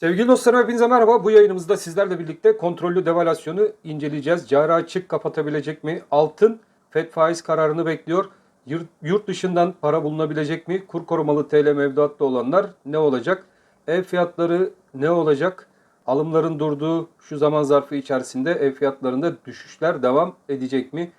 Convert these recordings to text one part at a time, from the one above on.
Sevgili dostlarım hepinize merhaba. Bu yayınımızda sizlerle birlikte kontrollü devalüasyonu inceleyeceğiz. Cari açık kapatabilecek mi? Altın FED faiz kararını bekliyor. Yurt, dışından para bulunabilecek mi? Kur korumalı TL mevduatta olanlar ne olacak? Ev fiyatları ne olacak? Alımların durduğu şu zaman zarfı içerisinde ev fiyatlarında düşüşler devam edecek mi?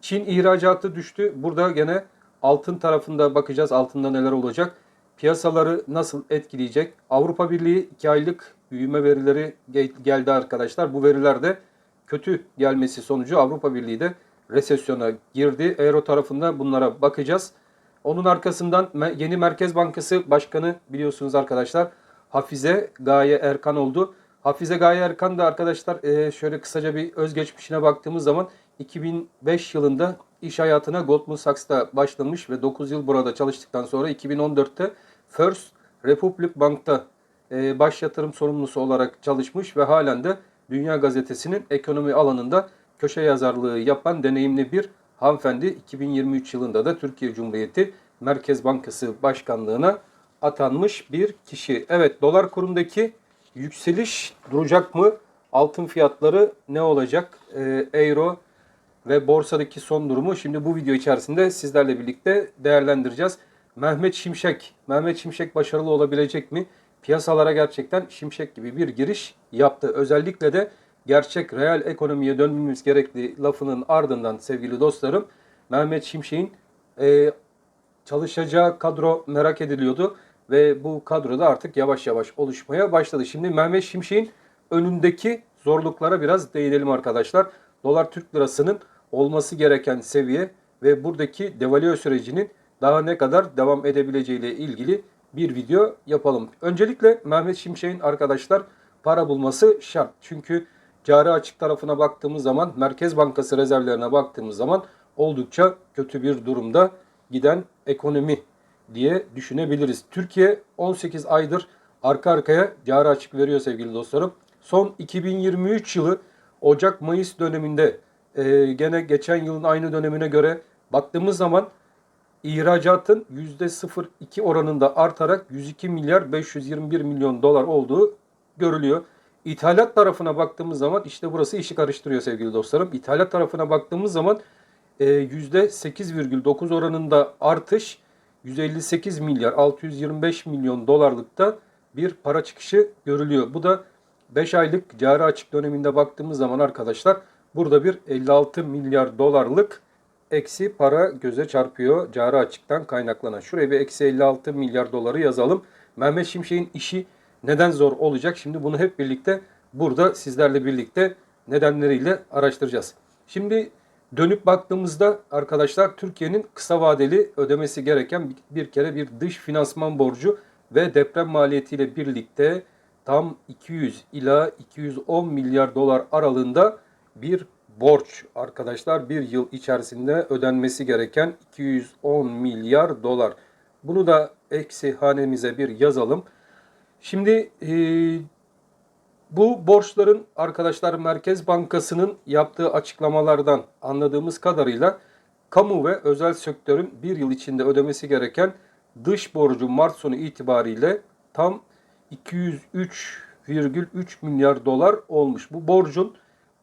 Çin ihracatı düştü. Burada gene altın tarafında bakacağız. Altında neler olacak? Piyasaları nasıl etkileyecek? Avrupa Birliği 2 aylık büyüme verileri gel- geldi arkadaşlar. Bu veriler de kötü gelmesi sonucu Avrupa Birliği de resesyona girdi. Euro tarafında bunlara bakacağız. Onun arkasından yeni Merkez Bankası Başkanı biliyorsunuz arkadaşlar Hafize Gaye Erkan oldu. Hafize Gaye Erkan da arkadaşlar şöyle kısaca bir özgeçmişine baktığımız zaman 2005 yılında iş hayatına Goldman Sachs'ta başlamış ve 9 yıl burada çalıştıktan sonra 2014'te First Republic Bank'ta e, baş yatırım sorumlusu olarak çalışmış ve halen de Dünya Gazetesi'nin ekonomi alanında köşe yazarlığı yapan deneyimli bir hanımefendi 2023 yılında da Türkiye Cumhuriyeti Merkez Bankası Başkanlığına atanmış bir kişi. Evet dolar kurundaki yükseliş duracak mı? Altın fiyatları ne olacak? Ee, euro ve borsadaki son durumu şimdi bu video içerisinde sizlerle birlikte değerlendireceğiz. Mehmet Şimşek, Mehmet Şimşek başarılı olabilecek mi? Piyasalara gerçekten Şimşek gibi bir giriş yaptı. Özellikle de gerçek reel ekonomiye dönmemiz gerekli lafının ardından sevgili dostlarım Mehmet Şimşek'in e, çalışacağı kadro merak ediliyordu ve bu kadroda artık yavaş yavaş oluşmaya başladı. Şimdi Mehmet Şimşek'in önündeki zorluklara biraz değinelim arkadaşlar. Dolar Türk lirasının olması gereken seviye ve buradaki devalüe sürecinin daha ne kadar devam edebileceği ile ilgili bir video yapalım. Öncelikle Mehmet Şimşek'in arkadaşlar para bulması şart. Çünkü cari açık tarafına baktığımız zaman Merkez Bankası rezervlerine baktığımız zaman oldukça kötü bir durumda giden ekonomi diye düşünebiliriz. Türkiye 18 aydır arka arkaya cari açık veriyor sevgili dostlarım. Son 2023 yılı Ocak-Mayıs döneminde e, gene geçen yılın aynı dönemine göre baktığımız zaman ihracatın %0.2 oranında artarak 102 milyar 521 milyon dolar olduğu görülüyor. İthalat tarafına baktığımız zaman işte burası işi karıştırıyor sevgili dostlarım. İthalat tarafına baktığımız zaman e, %8,9 oranında artış 158 milyar 625 milyon dolarlıkta bir para çıkışı görülüyor. Bu da 5 aylık cari açık döneminde baktığımız zaman arkadaşlar burada bir 56 milyar dolarlık eksi para göze çarpıyor cari açıktan kaynaklanan. Şuraya bir eksi 56 milyar doları yazalım. Mehmet Şimşek'in işi neden zor olacak? Şimdi bunu hep birlikte burada sizlerle birlikte nedenleriyle araştıracağız. Şimdi dönüp baktığımızda arkadaşlar Türkiye'nin kısa vadeli ödemesi gereken bir, kere bir dış finansman borcu ve deprem maliyetiyle birlikte tam 200 ila 210 milyar dolar aralığında bir borç arkadaşlar bir yıl içerisinde ödenmesi gereken 210 milyar dolar. Bunu da eksi hanemize bir yazalım. Şimdi e, bu borçların arkadaşlar Merkez Bankası'nın yaptığı açıklamalardan anladığımız kadarıyla kamu ve özel sektörün bir yıl içinde ödemesi gereken dış borcu Mart sonu itibariyle tam 203,3 milyar dolar olmuş. Bu borcun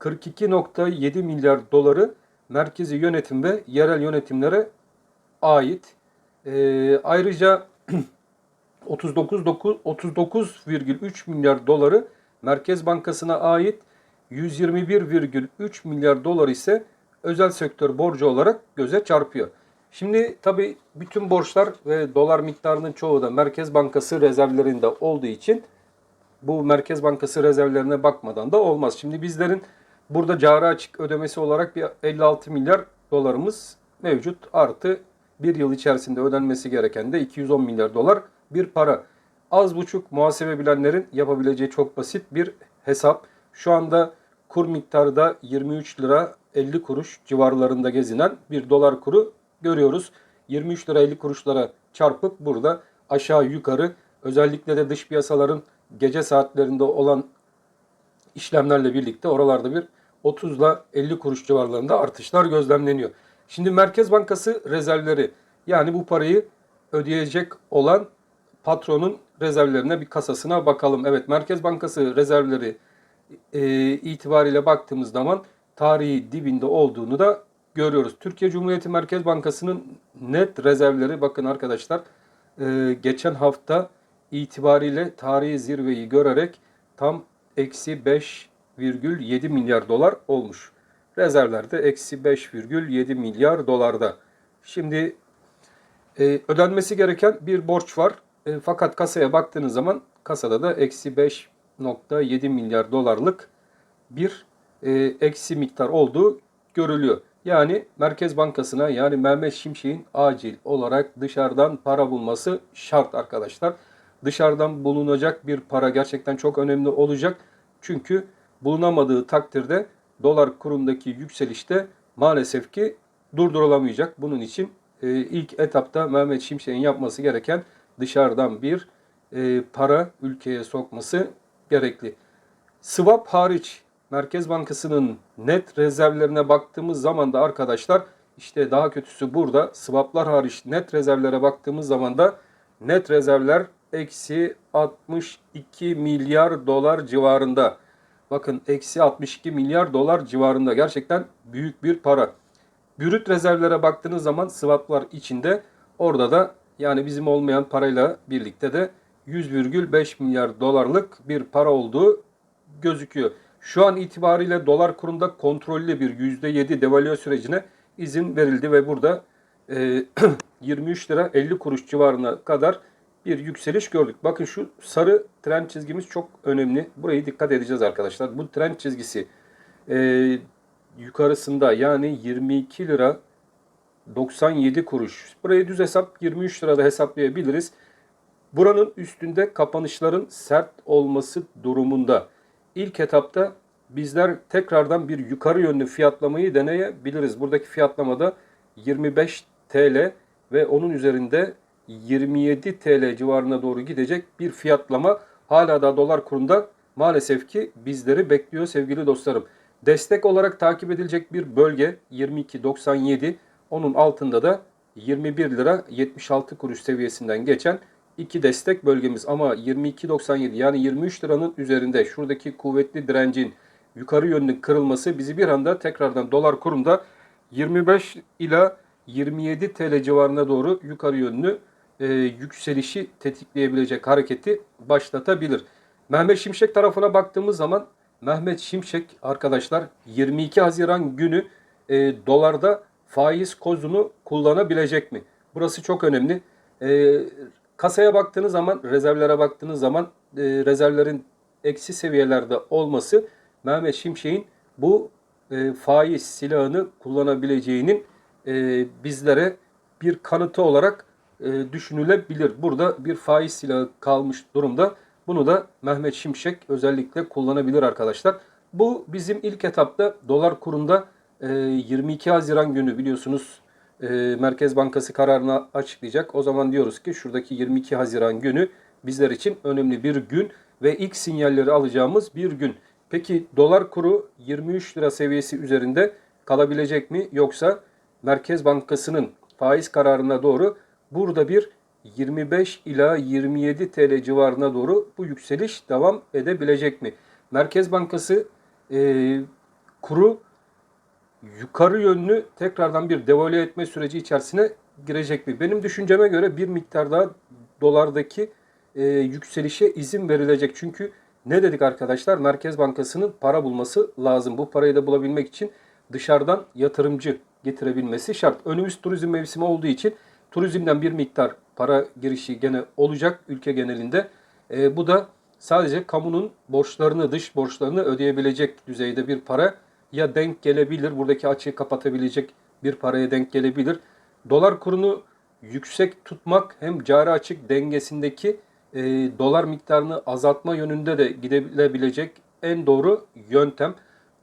42.7 milyar doları merkezi yönetim ve yerel yönetimlere ait. Ee, ayrıca 39.9 39,3 milyar doları Merkez Bankası'na ait 121,3 milyar dolar ise özel sektör borcu olarak göze çarpıyor. Şimdi tabi bütün borçlar ve dolar miktarının çoğu da Merkez Bankası rezervlerinde olduğu için bu Merkez Bankası rezervlerine bakmadan da olmaz. Şimdi bizlerin burada cari açık ödemesi olarak bir 56 milyar dolarımız mevcut. Artı bir yıl içerisinde ödenmesi gereken de 210 milyar dolar bir para. Az buçuk muhasebe bilenlerin yapabileceği çok basit bir hesap. Şu anda kur miktarı da 23 lira 50 kuruş civarlarında gezinen bir dolar kuru görüyoruz. 23 lira 50 kuruşlara çarpıp burada aşağı yukarı özellikle de dış piyasaların gece saatlerinde olan işlemlerle birlikte oralarda bir 30 ile 50 kuruş civarlarında artışlar gözlemleniyor. Şimdi Merkez Bankası rezervleri yani bu parayı ödeyecek olan patronun rezervlerine bir kasasına bakalım. Evet Merkez Bankası rezervleri e, itibariyle baktığımız zaman tarihi dibinde olduğunu da görüyoruz. Türkiye Cumhuriyeti Merkez Bankası'nın net rezervleri bakın arkadaşlar e, geçen hafta itibariyle tarihi zirveyi görerek tam eksi 5,7 milyar dolar olmuş. Rezervlerde eksi 5,7 milyar dolarda. Şimdi e, ödenmesi gereken bir borç var. E, fakat kasaya baktığınız zaman kasada da eksi 5,7 milyar dolarlık bir e, eksi miktar olduğu görülüyor. Yani Merkez Bankası'na yani Mehmet Şimşek'in acil olarak dışarıdan para bulması şart arkadaşlar. Dışarıdan bulunacak bir para gerçekten çok önemli olacak. Çünkü bulunamadığı takdirde dolar kurundaki yükselişte maalesef ki durdurulamayacak. Bunun için e, ilk etapta Mehmet Şimşek'in yapması gereken dışarıdan bir e, para ülkeye sokması gerekli. Swap hariç Merkez Bankası'nın net rezervlerine baktığımız zaman da arkadaşlar işte daha kötüsü burada. Swaplar hariç net rezervlere baktığımız zaman da net rezervler eksi 62 milyar dolar civarında. Bakın eksi 62 milyar dolar civarında gerçekten büyük bir para. Brüt rezervlere baktığınız zaman swaplar içinde orada da yani bizim olmayan parayla birlikte de 100,5 milyar dolarlık bir para olduğu gözüküyor. Şu an itibariyle dolar kurunda kontrollü bir %7 devalüe sürecine izin verildi ve burada e, 23 lira 50 kuruş civarına kadar bir yükseliş gördük. Bakın şu sarı trend çizgimiz çok önemli. Burayı dikkat edeceğiz arkadaşlar. Bu trend çizgisi e, yukarısında yani 22 lira 97 kuruş. Burayı düz hesap 23 lirada hesaplayabiliriz. Buranın üstünde kapanışların sert olması durumunda ilk etapta bizler tekrardan bir yukarı yönlü fiyatlamayı deneyebiliriz. Buradaki fiyatlamada 25 TL ve onun üzerinde 27 TL civarına doğru gidecek bir fiyatlama. Hala da dolar kurunda maalesef ki bizleri bekliyor sevgili dostlarım. Destek olarak takip edilecek bir bölge 22.97 onun altında da 21 lira 76 kuruş seviyesinden geçen iki destek bölgemiz. Ama 22.97 yani 23 liranın üzerinde şuradaki kuvvetli direncin yukarı yönlü kırılması bizi bir anda tekrardan dolar kurunda 25 ila 27 TL civarına doğru yukarı yönlü e, yükselişi tetikleyebilecek hareketi başlatabilir. Mehmet Şimşek tarafına baktığımız zaman Mehmet Şimşek arkadaşlar 22 Haziran günü e, dolarda faiz kozunu kullanabilecek mi? Burası çok önemli. E, kasaya baktığınız zaman, rezervlere baktığınız zaman e, rezervlerin eksi seviyelerde olması Mehmet Şimşek'in bu e, faiz silahını kullanabileceğinin e, bizlere bir kanıtı olarak e, düşünülebilir. Burada bir faiz silahı kalmış durumda. Bunu da Mehmet Şimşek özellikle kullanabilir arkadaşlar. Bu bizim ilk etapta dolar kurunda e, 22 Haziran günü biliyorsunuz e, Merkez Bankası kararını açıklayacak. O zaman diyoruz ki şuradaki 22 Haziran günü bizler için önemli bir gün ve ilk sinyalleri alacağımız bir gün. Peki dolar kuru 23 lira seviyesi üzerinde kalabilecek mi yoksa Merkez Bankası'nın faiz kararına doğru burada bir 25 ila 27 TL civarına doğru bu yükseliş devam edebilecek mi? Merkez Bankası e, kuru yukarı yönlü tekrardan bir devalüe etme süreci içerisine girecek mi? Benim düşünceme göre bir miktar daha dolardaki e, yükselişe izin verilecek. Çünkü ne dedik arkadaşlar? Merkez Bankası'nın para bulması lazım. Bu parayı da bulabilmek için dışarıdan yatırımcı getirebilmesi şart. Önümüz turizm mevsimi olduğu için turizmden bir miktar para girişi gene olacak ülke genelinde. E, bu da sadece kamunun borçlarını, dış borçlarını ödeyebilecek düzeyde bir para ya denk gelebilir. Buradaki açığı kapatabilecek bir paraya denk gelebilir. Dolar kurunu yüksek tutmak hem cari açık dengesindeki e, dolar miktarını azaltma yönünde de gidebilecek en doğru yöntem.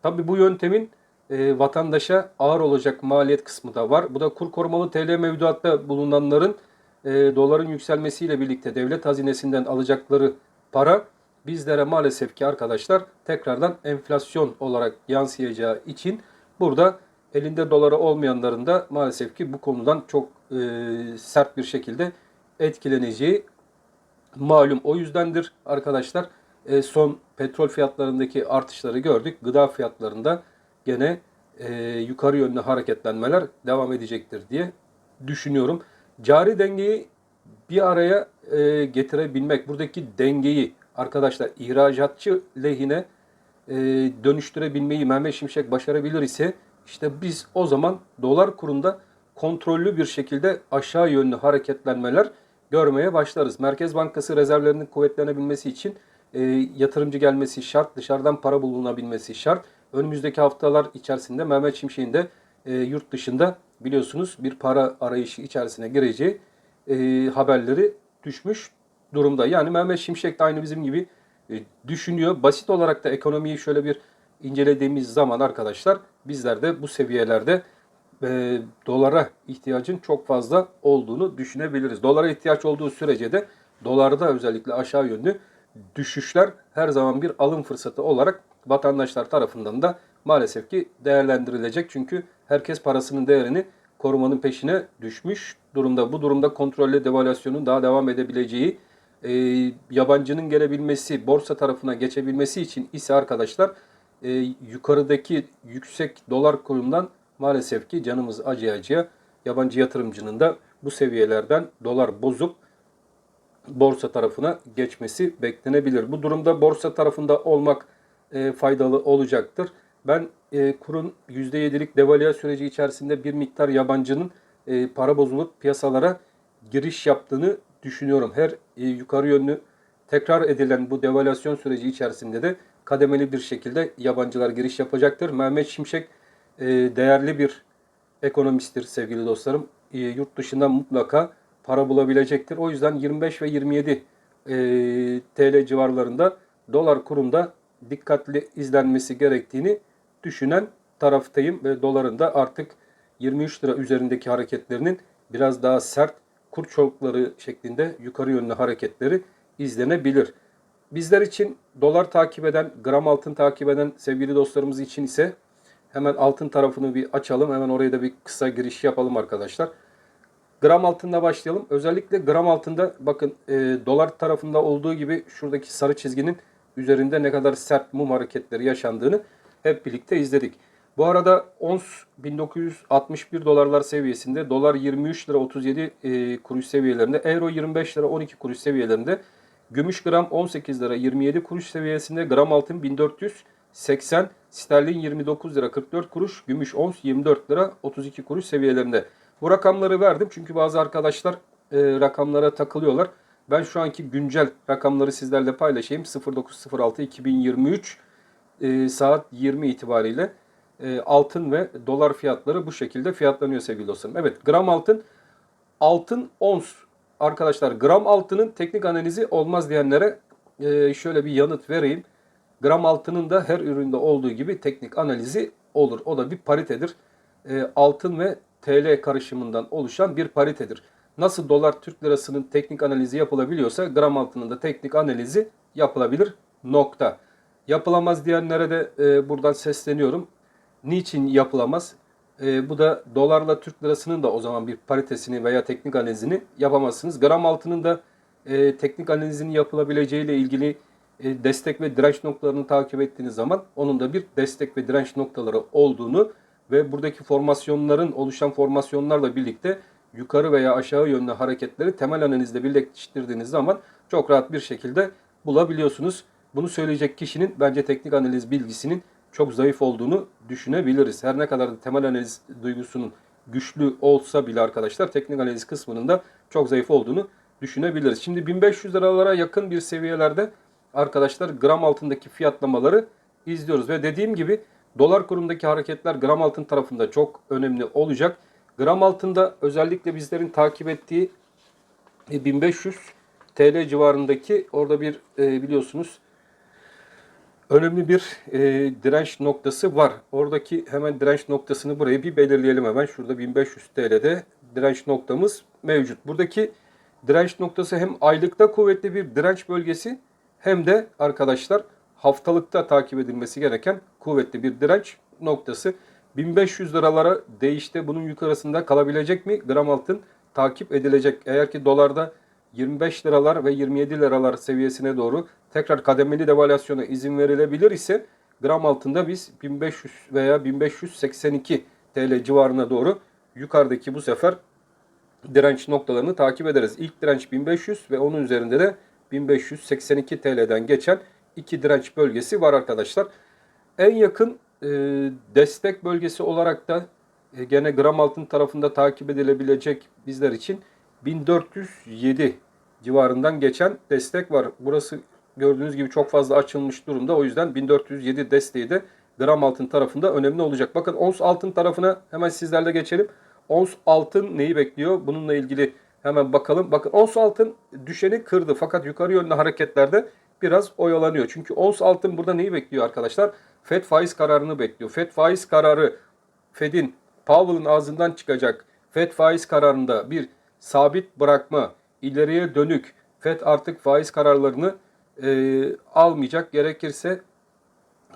Tabi bu yöntemin e, vatandaşa ağır olacak maliyet kısmı da var. Bu da kur korumalı TL mevduatta bulunanların e, doların yükselmesiyle birlikte devlet hazinesinden alacakları para bizlere maalesef ki arkadaşlar tekrardan enflasyon olarak yansıyacağı için burada elinde doları olmayanların da maalesef ki bu konudan çok e, sert bir şekilde etkileneceği malum o yüzdendir arkadaşlar. Son petrol fiyatlarındaki artışları gördük. Gıda fiyatlarında gene e, yukarı yönlü hareketlenmeler devam edecektir diye düşünüyorum. Cari dengeyi bir araya e, getirebilmek, buradaki dengeyi arkadaşlar ihracatçı lehine e, dönüştürebilmeyi Mehmet Şimşek başarabilir ise işte biz o zaman dolar kurunda kontrollü bir şekilde aşağı yönlü hareketlenmeler görmeye başlarız. Merkez Bankası rezervlerinin kuvvetlenebilmesi için e, yatırımcı gelmesi şart, dışarıdan para bulunabilmesi şart. Önümüzdeki haftalar içerisinde Mehmet Şimşek'in de e, yurt dışında biliyorsunuz bir para arayışı içerisine gireceği e, haberleri düşmüş durumda. Yani Mehmet Şimşek de aynı bizim gibi e, düşünüyor. Basit olarak da ekonomiyi şöyle bir incelediğimiz zaman arkadaşlar bizler de bu seviyelerde e, dolara ihtiyacın çok fazla olduğunu düşünebiliriz. Dolara ihtiyaç olduğu sürece de dolarda özellikle aşağı yönlü düşüşler her zaman bir alım fırsatı olarak vatandaşlar tarafından da maalesef ki değerlendirilecek. Çünkü herkes parasının değerini korumanın peşine düşmüş durumda. Bu durumda kontrollü devalüasyonun daha devam edebileceği, e, yabancının gelebilmesi, borsa tarafına geçebilmesi için ise arkadaşlar e, yukarıdaki yüksek dolar kurundan maalesef ki canımız acıya acıya yabancı yatırımcının da bu seviyelerden dolar bozup borsa tarafına geçmesi beklenebilir. Bu durumda borsa tarafında olmak e, faydalı olacaktır. Ben e, kurun %7'lik devalüe süreci içerisinde bir miktar yabancının e, para bozulup piyasalara giriş yaptığını düşünüyorum. Her e, yukarı yönlü tekrar edilen bu devalüasyon süreci içerisinde de kademeli bir şekilde yabancılar giriş yapacaktır. Mehmet Şimşek e, değerli bir ekonomisttir sevgili dostlarım. E, yurt dışından mutlaka para bulabilecektir. O yüzden 25 ve 27 e, TL civarlarında dolar kurunda dikkatli izlenmesi gerektiğini düşünen taraftayım ve doların da artık 23 lira üzerindeki hareketlerinin biraz daha sert kur çokları şeklinde yukarı yönlü hareketleri izlenebilir. Bizler için dolar takip eden, gram altın takip eden sevgili dostlarımız için ise hemen altın tarafını bir açalım. Hemen oraya da bir kısa giriş yapalım arkadaşlar. Gram altında başlayalım. Özellikle gram altında bakın e, dolar tarafında olduğu gibi şuradaki sarı çizginin üzerinde ne kadar sert mum hareketleri yaşandığını hep birlikte izledik. Bu arada ons 1961 dolarlar seviyesinde, dolar 23 lira 37 e, kuruş seviyelerinde, euro 25 lira 12 kuruş seviyelerinde, gümüş gram 18 lira 27 kuruş seviyesinde, gram altın 1480, sterlin 29 lira 44 kuruş, gümüş ons 24 lira 32 kuruş seviyelerinde. Bu rakamları verdim çünkü bazı arkadaşlar e, rakamlara takılıyorlar. Ben şu anki güncel rakamları sizlerle paylaşayım. 09.06.2023 e, saat 20 itibariyle e, altın ve dolar fiyatları bu şekilde fiyatlanıyor sevgili dostlarım. Evet gram altın altın ons arkadaşlar gram altının teknik analizi olmaz diyenlere e, şöyle bir yanıt vereyim. Gram altının da her üründe olduğu gibi teknik analizi olur. O da bir paritedir. E, altın ve TL karışımından oluşan bir paritedir. Nasıl dolar Türk lirasının teknik analizi yapılabiliyorsa gram altının da teknik analizi yapılabilir. Nokta. Yapılamaz diyenlere de e, buradan sesleniyorum. Niçin yapılamaz? E, bu da dolarla Türk lirasının da o zaman bir paritesini veya teknik analizini yapamazsınız. Gram altının da e, teknik analizinin yapılabileceği ile ilgili e, destek ve direnç noktalarını takip ettiğiniz zaman onun da bir destek ve direnç noktaları olduğunu ve buradaki formasyonların oluşan formasyonlarla birlikte yukarı veya aşağı yönlü hareketleri temel analizle birleştirdiğiniz zaman çok rahat bir şekilde bulabiliyorsunuz. Bunu söyleyecek kişinin bence teknik analiz bilgisinin çok zayıf olduğunu düşünebiliriz. Her ne kadar da temel analiz duygusunun güçlü olsa bile arkadaşlar teknik analiz kısmının da çok zayıf olduğunu düşünebiliriz. Şimdi 1500 liralara yakın bir seviyelerde arkadaşlar gram altındaki fiyatlamaları izliyoruz. Ve dediğim gibi dolar kurundaki hareketler gram altın tarafında çok önemli olacak. Gram altında özellikle bizlerin takip ettiği 1500 TL civarındaki orada bir e, biliyorsunuz önemli bir e, direnç noktası var. Oradaki hemen direnç noktasını buraya bir belirleyelim hemen. Şurada 1500 TL'de direnç noktamız mevcut. Buradaki direnç noktası hem aylıkta kuvvetli bir direnç bölgesi hem de arkadaşlar haftalıkta takip edilmesi gereken kuvvetli bir direnç noktası. 1500 liralara değişte bunun yukarısında kalabilecek mi? Gram altın takip edilecek. Eğer ki dolarda 25 liralar ve 27 liralar seviyesine doğru tekrar kademeli devalüasyona izin verilebilir ise gram altında biz 1500 veya 1582 TL civarına doğru yukarıdaki bu sefer direnç noktalarını takip ederiz. İlk direnç 1500 ve onun üzerinde de 1582 TL'den geçen iki direnç bölgesi var arkadaşlar. En yakın e, destek bölgesi olarak da e, gene gram altın tarafında takip edilebilecek bizler için 1407 civarından geçen destek var. Burası gördüğünüz gibi çok fazla açılmış durumda. O yüzden 1407 desteği de gram altın tarafında önemli olacak. Bakın ons altın tarafına hemen sizlerle geçelim. Ons altın neyi bekliyor? Bununla ilgili hemen bakalım. Bakın ons altın düşeni kırdı fakat yukarı yönlü hareketlerde biraz oyalanıyor. Çünkü ons altın burada neyi bekliyor arkadaşlar? Fed faiz kararını bekliyor. Fed faiz kararı Fed'in Powell'ın ağzından çıkacak Fed faiz kararında bir sabit bırakma, ileriye dönük Fed artık faiz kararlarını e, almayacak. Gerekirse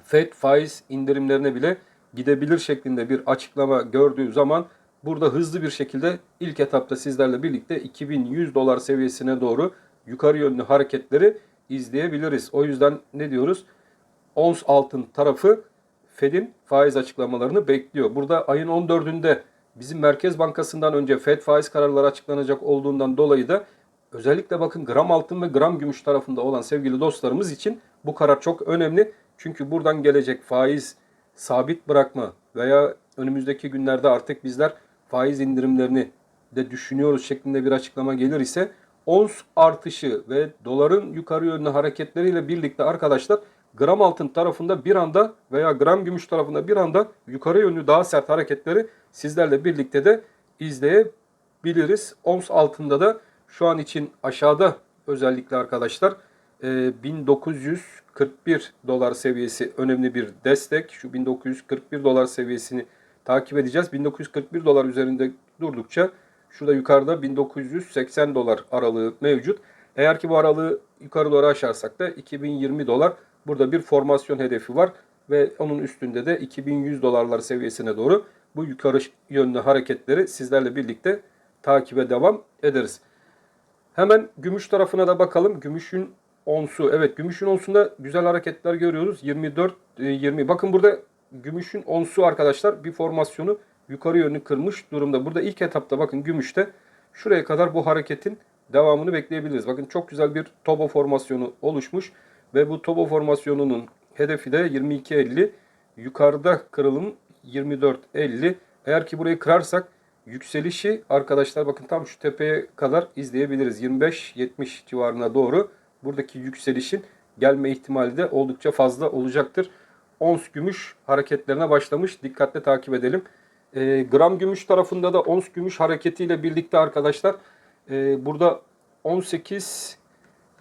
Fed faiz indirimlerine bile gidebilir şeklinde bir açıklama gördüğü zaman burada hızlı bir şekilde ilk etapta sizlerle birlikte 2100 dolar seviyesine doğru yukarı yönlü hareketleri izleyebiliriz. O yüzden ne diyoruz? Ons altın tarafı Fed'in faiz açıklamalarını bekliyor. Burada ayın 14'ünde bizim Merkez Bankası'ndan önce Fed faiz kararları açıklanacak olduğundan dolayı da özellikle bakın gram altın ve gram gümüş tarafında olan sevgili dostlarımız için bu karar çok önemli. Çünkü buradan gelecek faiz sabit bırakma veya önümüzdeki günlerde artık bizler faiz indirimlerini de düşünüyoruz şeklinde bir açıklama gelir ise ons artışı ve doların yukarı yönlü hareketleriyle birlikte arkadaşlar gram altın tarafında bir anda veya gram gümüş tarafında bir anda yukarı yönlü daha sert hareketleri sizlerle birlikte de izleyebiliriz. Ons altında da şu an için aşağıda özellikle arkadaşlar e, 1941 dolar seviyesi önemli bir destek. Şu 1941 dolar seviyesini takip edeceğiz. 1941 dolar üzerinde durdukça şurada yukarıda 1980 dolar aralığı mevcut. Eğer ki bu aralığı yukarı doğru aşarsak da 2020 dolar burada bir formasyon hedefi var ve onun üstünde de 2100 dolarlar seviyesine doğru bu yukarı yönlü hareketleri sizlerle birlikte takibe devam ederiz. Hemen gümüş tarafına da bakalım. Gümüşün onsu. Evet gümüşün onsunda güzel hareketler görüyoruz. 24 20. e, Bakın burada gümüşün onsu arkadaşlar bir formasyonu yukarı yönlü kırmış durumda. Burada ilk etapta bakın gümüşte şuraya kadar bu hareketin devamını bekleyebiliriz. Bakın çok güzel bir tobo formasyonu oluşmuş ve bu tobo formasyonunun hedefi de 22.50. Yukarıda kırılım 24.50. Eğer ki burayı kırarsak yükselişi arkadaşlar bakın tam şu tepeye kadar izleyebiliriz. 25-70 civarına doğru buradaki yükselişin gelme ihtimali de oldukça fazla olacaktır. Ons gümüş hareketlerine başlamış. Dikkatle takip edelim. E, gram gümüş tarafında da ons gümüş hareketiyle birlikte arkadaşlar e, burada 18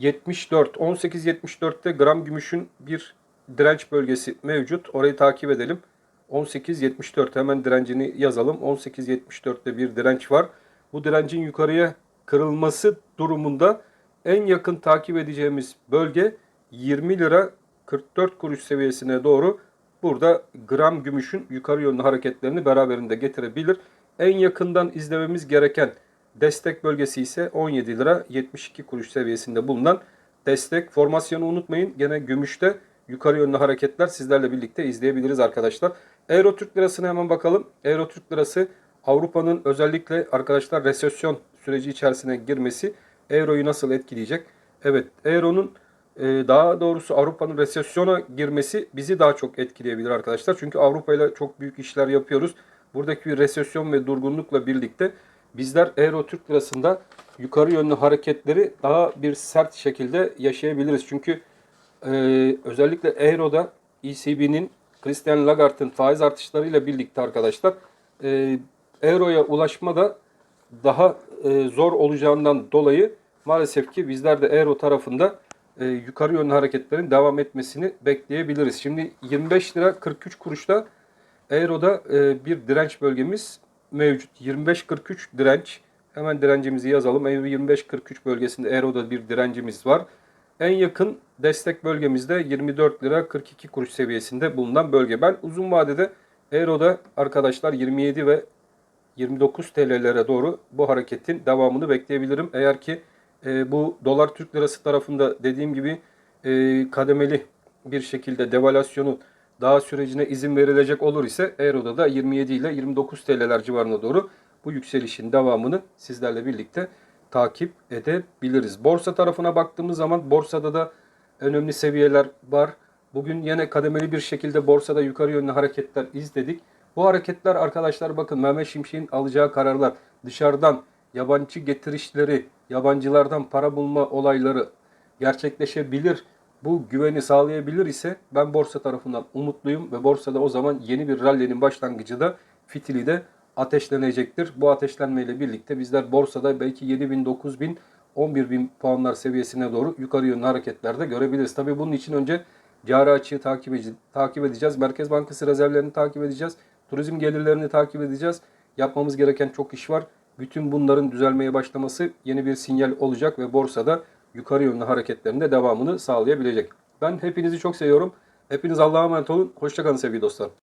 74 18 74'te gram gümüşün bir direnç bölgesi mevcut. Orayı takip edelim. 18.74 hemen direncini yazalım. 18.74'te bir direnç var. Bu direncin yukarıya kırılması durumunda en yakın takip edeceğimiz bölge 20 lira 44 kuruş seviyesine doğru burada gram gümüşün yukarı yönlü hareketlerini beraberinde getirebilir. En yakından izlememiz gereken destek bölgesi ise 17 lira 72 kuruş seviyesinde bulunan destek. Formasyonu unutmayın. Gene gümüşte yukarı yönlü hareketler sizlerle birlikte izleyebiliriz arkadaşlar. Euro Türk Lirası'na hemen bakalım. Euro Türk Lirası Avrupa'nın özellikle arkadaşlar resesyon süreci içerisine girmesi Euro'yu nasıl etkileyecek? Evet Euro'nun e, daha doğrusu Avrupa'nın resesyona girmesi bizi daha çok etkileyebilir arkadaşlar. Çünkü Avrupa ile çok büyük işler yapıyoruz. Buradaki bir resesyon ve durgunlukla birlikte bizler Euro Türk Lirası'nda yukarı yönlü hareketleri daha bir sert şekilde yaşayabiliriz. Çünkü e, özellikle Euro'da ECB'nin Christian Lagarde'ın faiz artışlarıyla birlikte arkadaşlar e, Euro'ya ulaşma da daha e, zor olacağından dolayı maalesef ki bizler de Euro tarafında e, yukarı yönlü hareketlerin devam etmesini bekleyebiliriz. Şimdi 25 lira 43 kuruşta Euro'da e, bir direnç bölgemiz mevcut. 25-43 direnç. Hemen direncimizi yazalım. Euro 25-43 bölgesinde Euro'da bir direncimiz var. En yakın destek bölgemizde 24 lira 42 kuruş seviyesinde bulunan bölge. Ben uzun vadede Euro'da arkadaşlar 27 ve 29 TL'lere doğru bu hareketin devamını bekleyebilirim. Eğer ki e, bu dolar Türk lirası tarafında dediğim gibi e, kademeli bir şekilde devalüasyonun daha sürecine izin verilecek olur ise Euro'da da 27 ile 29 TL'ler civarına doğru bu yükselişin devamını sizlerle birlikte takip edebiliriz. Borsa tarafına baktığımız zaman borsada da önemli seviyeler var. Bugün yine kademeli bir şekilde borsada yukarı yönlü hareketler izledik. Bu hareketler arkadaşlar bakın Mehmet Şimşek'in alacağı kararlar dışarıdan yabancı getirişleri, yabancılardan para bulma olayları gerçekleşebilir. Bu güveni sağlayabilir ise ben borsa tarafından umutluyum ve borsada o zaman yeni bir rally'nin başlangıcı da fitili de ateşlenecektir. Bu ateşlenmeyle birlikte bizler borsada belki 7000, 9000, 11000 puanlar seviyesine doğru yukarı yönlü hareketlerde görebiliriz. Tabii bunun için önce cari açığı takip, takip edeceğiz. Merkez Bankası rezervlerini takip edeceğiz. Turizm gelirlerini takip edeceğiz. Yapmamız gereken çok iş var. Bütün bunların düzelmeye başlaması yeni bir sinyal olacak ve borsada yukarı yönlü hareketlerinde devamını sağlayabilecek. Ben hepinizi çok seviyorum. Hepiniz Allah'a emanet olun. Hoşçakalın sevgili dostlar.